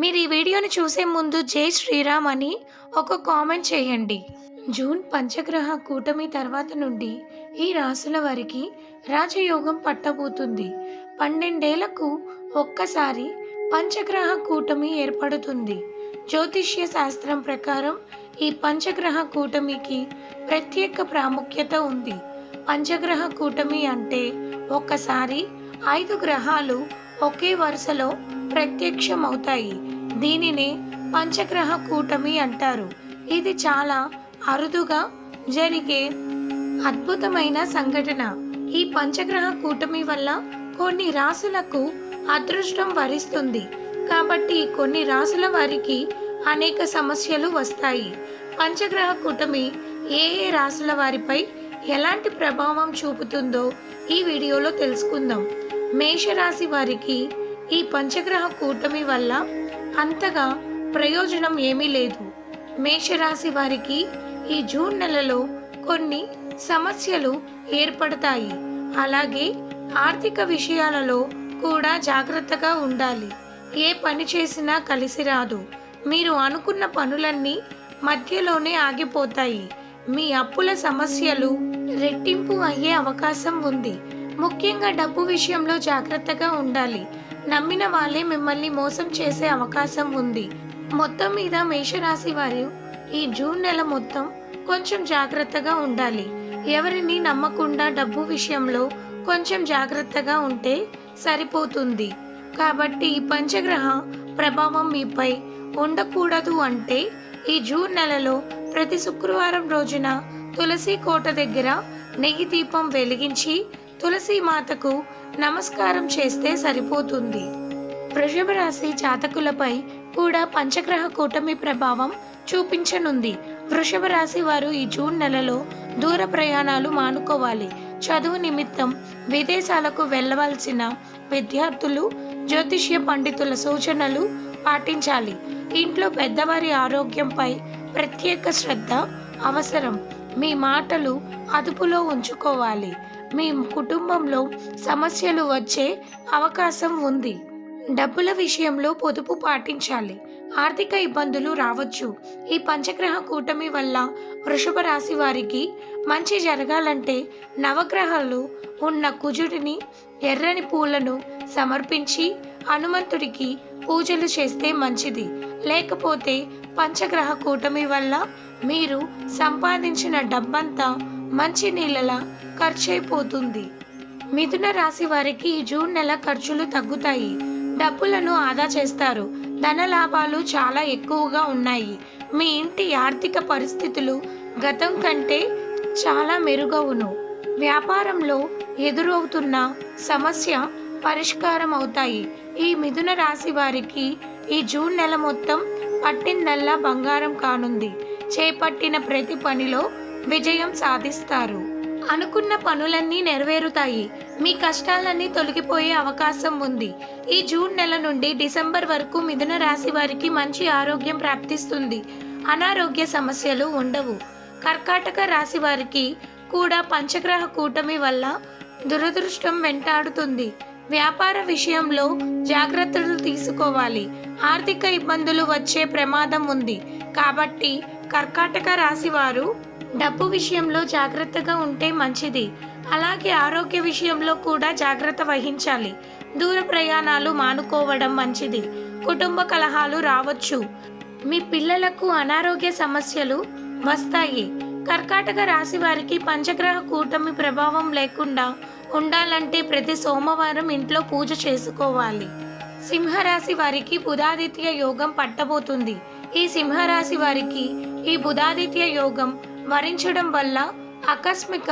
మీరు ఈ వీడియోని చూసే ముందు జై శ్రీరామ్ అని ఒక కామెంట్ చేయండి. జూన్ పంచగ్రహ కూటమి తర్వాత నుండి ఈ రాసుల వారికి రాజయోగం పట్టబోతుంది. పన్నెండేళ్ళకు ఒక్కసారి పంచగ్రహ కూటమి ఏర్పడుతుంది. జ్యోతిష్య శాస్త్రం ప్రకారం ఈ పంచగ్రహ కూటమికి ప్రత్యేక ప్రాముఖ్యత ఉంది. పంచగ్రహ కూటమి అంటే ఒక్కసారి ఐదు గ్రహాలు ఒకే వరుసలో ప్రత్యక్షమవుతాయి. దీనినే పంచగ్రహ కూటమి అంటారు. ఇది చాలా అరుదుగా జరిగే అద్భుతమైన సంఘటన. ఈ పంచగ్రహ కూటమి వల్ల కొన్ని రాసులకు అదృష్టం వరిస్తుంది. కాబట్టి కొన్ని రాసుల వారికి అనేక సమస్యలు వస్తాయి. పంచగ్రహ కూటమి ఏ ఏ రాసుల వారిపై ఎలాంటి ప్రభావం చూపుతుందో ఈ వీడియోలో తెలుసుకుందాం. మేషరాశి వారికి ఈ పంచగ్రహ కూటమి వల్ల అంతగా ప్రయోజనం ఏమీ లేదు. మేషరాశి వారికి ఈ జూన్ నెలలో కొన్ని సమస్యలు ఏర్పడతాయి. అలాగే ఆర్థిక విషయాలలో కూడా జాగ్రత్తగా ఉండాలి. ఏ పని చేసినా కలిసి రాదు. మీరు అనుకున్న పనులన్నీ మధ్యలోనే ఆగిపోతాయి. మీ అప్పుల సమస్యలు రెట్టింపు అయ్యే అవకాశం ఉంది. ముఖ్యంగా డబ్బు విషయంలో జాగ్రత్తగా ఉండాలి. నమ్మిన వాళ్ళే మిమ్మల్ని మోసం చేసే అవకాశం ఉంది. మొత్తం మీద మేషరాశి వారు ఈ జూన్ నెల మొత్తం కొంచెం జాగ్రత్తగా ఉండాలి. ఎవరిని నమ్మకుండా డబ్బు విషయంలో కొంచెం జాగ్రత్తగా ఉంటే సరిపోతుంది. కాబట్టి ఈ పంచగ్రహ ప్రభావం మీపై ఉండకూడదు అంటే ఈ జూన్ నెలలో ప్రతి శుక్రవారం రోజున తులసి కోట దగ్గర నెయ్యి దీపం వెలిగించి తులసి మాతకు నమస్కారం చేస్తే సరిపోతుంది. వృషభ రాశి జాతకులపై కూడా పంచగ్రహ కూటమి ప్రభావం చూపించనుంది. వృషభ రాశి వారు ఈ జూన్ నెలలో దూర ప్రయాణాలు మానుకోవాలి. చదువు నిమిత్తం విదేశాలకు వెళ్ళవలసిన విద్యార్థులు జ్యోతిష్య పండితుల సూచనలు పాటించాలి. ఇంట్లో పెద్దవారి ఆరోగ్యంపై ప్రత్యేక శ్రద్ధ అవసరం. మీ మాటలు అదుపులో ఉంచుకోవాలి. మీ కుటుంబంలో సమస్యలు వచ్చే అవకాశం ఉంది. డబ్బుల విషయంలో పొదుపు పాటించాలి. ఆర్థిక ఇబ్బందులు రావచ్చు. ఈ పంచగ్రహ కూటమి వల్ల వృషభ రాశి వారికి మంచి జరగాలంటే నవగ్రహాలు ఉన్న కుజుడిని ఎర్రని పూలను సమర్పించి హనుమంతుడికి పూజలు చేస్తే మంచిది. లేకపోతే పంచగ్రహ కూటమి వల్ల మీరు సంపాదించిన డబ్బంతా మంచి నీళ్ళలా ఖర్చయిపోతుంది మిథున రాశి వారికి ఈ జూన్ నెల ఖర్చులు తగ్గుతాయి. డబ్బులను ఆదా చేస్తారు. ధన లాభాలు చాలా ఎక్కువగా ఉన్నాయి. మీ ఇంటి ఆర్థిక పరిస్థితులు గతం కంటే చాలా మెరుగవును. వ్యాపారంలో ఎదురవుతున్న సమస్య పరిష్కారం అవుతాయి ఈ మిథున రాశి వారికి ఈ జూన్ నెల మొత్తం పట్టిందల్లా బంగారం కానుంది. చేపట్టిన ప్రతి పనిలో విజయం సాధిస్తారు. అనుకున్న పనులన్నీ నెరవేరుతాయి. మీ కష్టాలన్నీ తొలగిపోయే అవకాశం ఉంది. ఈ జూన్ నెల నుండి డిసెంబర్ వరకు మిథున రాశి వారికి మంచి ఆరోగ్యం ప్రాప్తిస్తుంది. అనారోగ్య సమస్యలు ఉండవు. కర్కాటక రాశి వారికి కూడా పంచగ్రహ కూటమి వల్ల దురదృష్టం వెంటాడుతుంది. వ్యాపార విషయంలో జాగ్రత్తలు తీసుకోవాలి. ఆర్థిక ఇబ్బందులు వచ్చే ప్రమాదం ఉంది. కాబట్టి కర్కాటక రాశి వారు డబ్బు విషయంలో జాగ్రత్తగా ఉంటే మంచిది. అలాగే ఆరోగ్య విషయంలో కూడా జాగ్రత్త వహించాలి. దూర ప్రయాణాలు మానుకోవడం మంచిది. కుటుంబ కలహాలు రావచ్చు. మీ పిల్లలకు అనారోగ్య సమస్యలు వస్తాయి. కర్కాటక రాశి వారికి పంచగ్రహ కూటమి ప్రభావం లేకుండా ఉండాలంటే ప్రతి సోమవారం ఇంట్లో పూజ చేసుకోవాలి. సింహరాశి వారికి బుధాదిత్య యోగం పట్టబోతుంది. ఈ సింహరాశి వారికి ఈ బుధాదిత్య యోగం వరించడం వల్ల ఆకస్మిక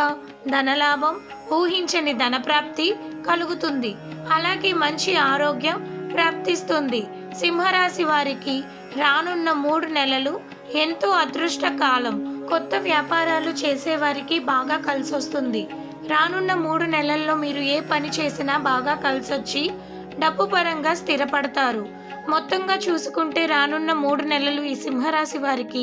ధనలాభం ఊహించని ధనప్రాప్తి కలుగుతుంది. అలాగే మంచి ఆరోగ్యం ప్రాప్తిస్తుంది. సింహరాశి వారికి రానున్న మూడు నెలలు ఎంతో అదృష్ట కాలం. కొత్త వ్యాపారాలు చేసేవారికి బాగా కలిసొస్తుంది. రానున్న మూడు నెలల్లో మీరు ఏ పని చేసినా బాగా కలిసొచ్చి డబ్బు పరంగా స్థిరపడతారు. మొత్తంగా చూసుకుంటే రానున్న మూడు నెలలు ఈ సింహరాశి వారికి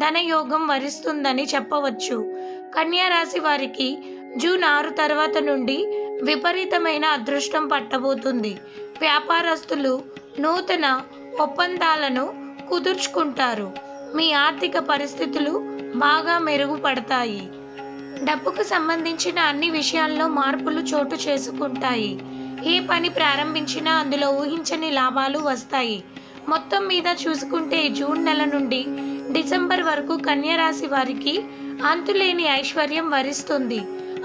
ధనయోగం వరిస్తుందని చెప్పవచ్చు. కన్యారాశి వారికి జూన్ ఆరు తర్వాత నుండి విపరీతమైన అదృష్టం పట్టబోతుంది. వ్యాపారస్తులు నూతన ఒప్పందాలను కుదుర్చుకుంటారు. మీ ఆర్థిక పరిస్థితులు బాగా మెరుగుపడతాయి. డబ్బుకు సంబంధించిన అన్ని విషయాల్లో మార్పులు చోటు చేసుకుంటాయి. ఏ పని ప్రారంభించినా అందులో ఊహించని లాభాలు వస్తాయి. మొత్తం మీద చూసుకుంటే జూన్ నెల నుండి డిసెంబర్ వరకు కన్యరాశి వారికి అంతులేని ఐశ్వర్యం వరిస్తుంది.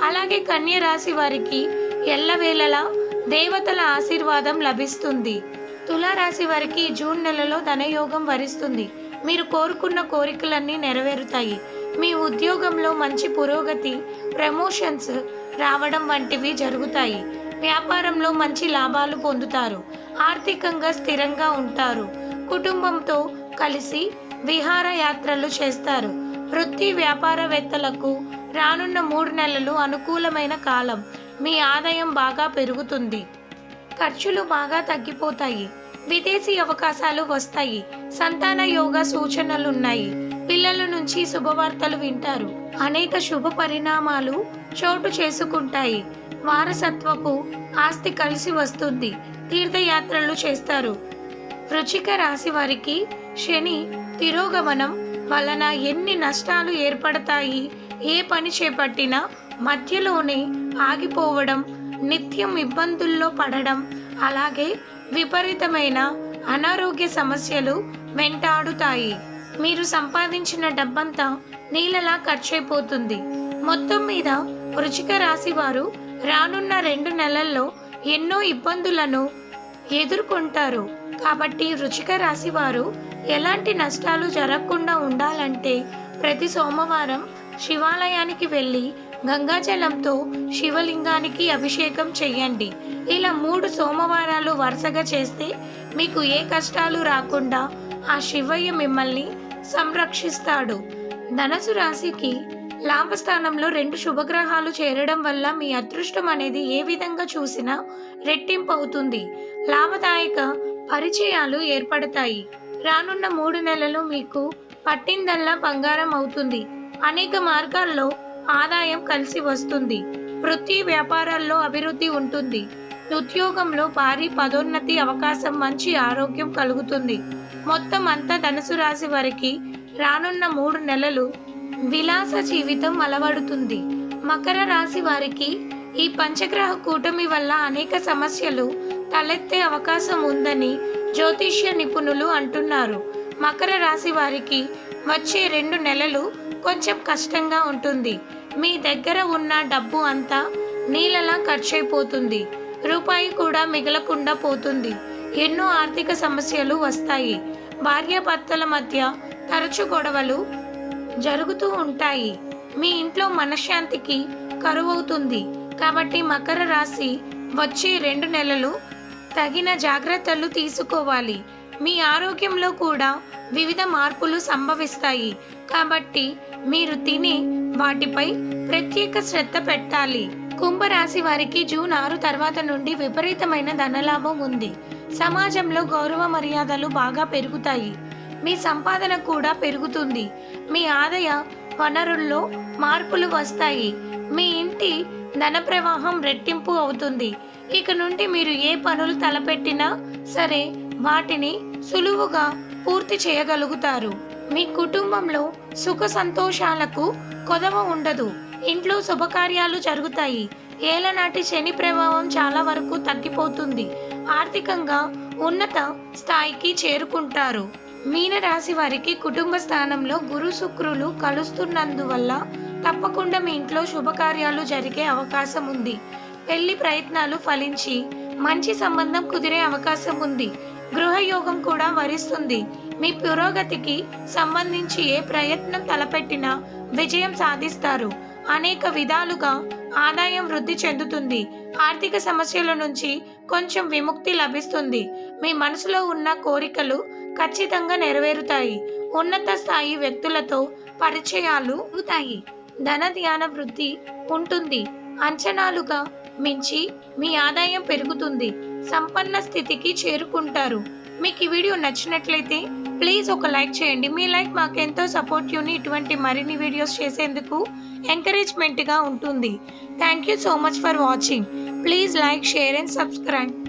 అలాగే కన్యరాశి వారికి ఎల్లవేళలా దేవతల ఆశీర్వాదం లభిస్తుంది. తులారాశి వారికి జూన్ నెలలో ధనయోగం వరిస్తుంది. మీరు కోరుకున్న కోరికలన్నీ నెరవేరుతాయి. మీ ఉద్యోగంలో మంచి పురోగతి ప్రమోషన్స్ రావడం వంటివి జరుగుతాయి. వ్యాపారంలో మంచి లాభాలు పొందుతారు. ఆర్థికంగా స్థిరంగా ఉంటారు. కుటుంబంతో కలిసి విహారయాత్రలు చేస్తారు. వృత్తి వ్యాపారవేత్తలకు రానున్న మూడు నెలలు అనుకూలమైన కాలం. మీ ఆదాయం బాగా పెరుగుతుంది. ఖర్చులు బాగా తగ్గిపోతాయి. విదేశీ అవకాశాలు వస్తాయి. సంతాన యోగ సూచనలున్నాయి. పిల్లల నుంచి శుభవార్తలు వింటారు. అనేక శుభ పరిణామాలు చోటు చేసుకుంటాయి. వారసత్వపు ఆస్తి కలిసి వస్తుంది. తీర్థయాత్రలు చేస్తారు. వృచిక రాశి వారికి శని తిరోగమనం వలన ఎన్ని నష్టాలు ఏర్పడతాయి? ఏ పని చేపట్టినా మధ్యలోనే ఆగిపోవడం నిత్యం ఇబ్బందుల్లో పడడం అలాగే విపరీతమైన అనారోగ్య సమస్యలు వెంటాడుతాయి. మీరు సంపాదించిన డబ్బంతా నీళ్ళలా ఖర్చయిపోతుంది మొత్తం మీద వృచిక రాశి వారు రానున్న రెండు నెలల్లో ఎన్నో ఇబ్బందులను ఎదుర్కొంటారు. కాబట్టి వృచిక రాశి వారు ఎలాంటి నష్టాలు జరగకుండా ఉండాలంటే ప్రతి సోమవారం శివాలయానికి వెళ్ళి గంగాజలంతో శివలింగానికి అభిషేకం చెయ్యండి. ఇలా మూడు సోమవారాలు వరుసగా చేస్తే మీకు ఏ కష్టాలు రాకుండా ఆ శివయ్య మిమ్మల్ని సంరక్షిస్తాడు. ధనసు రాశికి లాభస్థానంలో రెండు శుభగ్రహాలు చేరడం వల్ల మీ అదృష్టం అనేది ఏ విధంగా చూసినా రెట్టింపు అవుతుంది లాభదాయక పరిచయాలు ఏర్పడతాయి. రానున్న మూడు నెలలు మీకు పట్టిందల్లా బంగారం అవుతుంది. అనేక మార్గాల్లో ఆదాయం కలిసి వస్తుంది. వృత్తి వ్యాపారాల్లో అభివృద్ధి ఉంటుంది. ఉద్యోగంలో భారీ పదోన్నతి అవకాశం మంచి ఆరోగ్యం కలుగుతుంది. మొత్తం అంతా ధనుసు రాశి వారికి రానున్న మూడు నెలలు విలాస జీవితం అలవడుతుంది. మకర రాశి వారికి ఈ పంచగ్రహ కూటమి వల్ల అనేక సమస్యలు తలెత్తే అవకాశం ఉందని జ్యోతిష్య నిపుణులు అంటున్నారు. మకర రాశి వారికి వచ్చే రెండు నెలలు కొంచెం కష్టంగా ఉంటుంది. మీ దగ్గర ఉన్న డబ్బు అంతా నీళ్ళలా ఖర్చయిపోతుంది రూపాయి కూడా మిగలకుండా పోతుంది. ఎన్నో ఆర్థిక సమస్యలు వస్తాయి. భార్యాభర్తల మధ్య తరచు గొడవలు జరుగుతూ ఉంటాయి. మీ ఇంట్లో మనశ్శాంతికి కరువవుతుంది. కాబట్టి మకర రాశి వచ్చే రెండు నెలలు తగిన జాగ్రత్తలు తీసుకోవాలి. మీ ఆరోగ్యంలో కూడా వివిధ మార్పులు సంభవిస్తాయి. కాబట్టి మీరు తినే వాటిపై ప్రత్యేక శ్రద్ధ పెట్టాలి. కుంభరాశి వారికి జూన్ ఆరు తర్వాత నుండి విపరీతమైన ధనలాభం ఉంది. సమాజంలో గౌరవ మర్యాదలు బాగా పెరుగుతాయి. మీ సంపాదన కూడా పెరుగుతుంది. మీ ఆదాయ వనరుల్లో మార్పులు వస్తాయి. మీ ఇంటి ధన ప్రవాహం రెట్టింపు అవుతుంది. ఇక నుండి మీరు ఏ పనులు తలపెట్టినా సరే వాటిని సులువుగా పూర్తి చేయగలుగుతారు. మీ కుటుంబంలో సుఖ సంతోషాలకు కొదవ ఉండదు. ఇంట్లో శుభకార్యాలు జరుగుతాయి. ఏలనాటి శని ప్రభావం చాలా వరకు తగ్గిపోతుంది. ఆర్థికంగా ఉన్నత స్థాయికి చేరుకుంటారు. మీనరాశి వారికి కుటుంబ స్థానంలో గురు శుక్రులు కలుస్తున్నందువల్ల తప్పకుండా మీ ఇంట్లో శుభకార్యాలు జరిగే అవకాశం ఉంది. పెళ్ళి ప్రయత్నాలు ఫలించి మంచి సంబంధం కుదిరే అవకాశం ఉంది. గృహయోగం కూడా వరిస్తుంది. మీ పురోగతికి సంబంధించి ఏ ప్రయత్నం తలపెట్టినా విజయం సాధిస్తారు. అనేక విధాలుగా ఆదాయం వృద్ధి చెందుతుంది. ఆర్థిక సమస్యల నుంచి కొంచెం విముక్తి లభిస్తుంది. మీ మనసులో ఉన్న కోరికలు ఖచ్చితంగా నెరవేరుతాయి. ఉన్నత స్థాయి వ్యక్తులతో పరిచయాలు అవుతాయి. ధన ధ్యాన వృద్ధి ఉంటుంది. అంచనాలుగా మించి మీ ఆదాయం పెరుగుతుంది. సంపన్న స్థితికి చేరుకుంటారు. మీకు ఈ వీడియో నచ్చినట్లయితే ప్లీజ్ ఒక లైక్ చేయండి. మీ లైక్ మాకు ఎంతో యూని ఇటువంటి మరిన్ని వీడియోస్ చేసేందుకు ఎంకరేజ్మెంట్గా ఉంటుంది. Thank you so much for watching. Please like share and subscribe.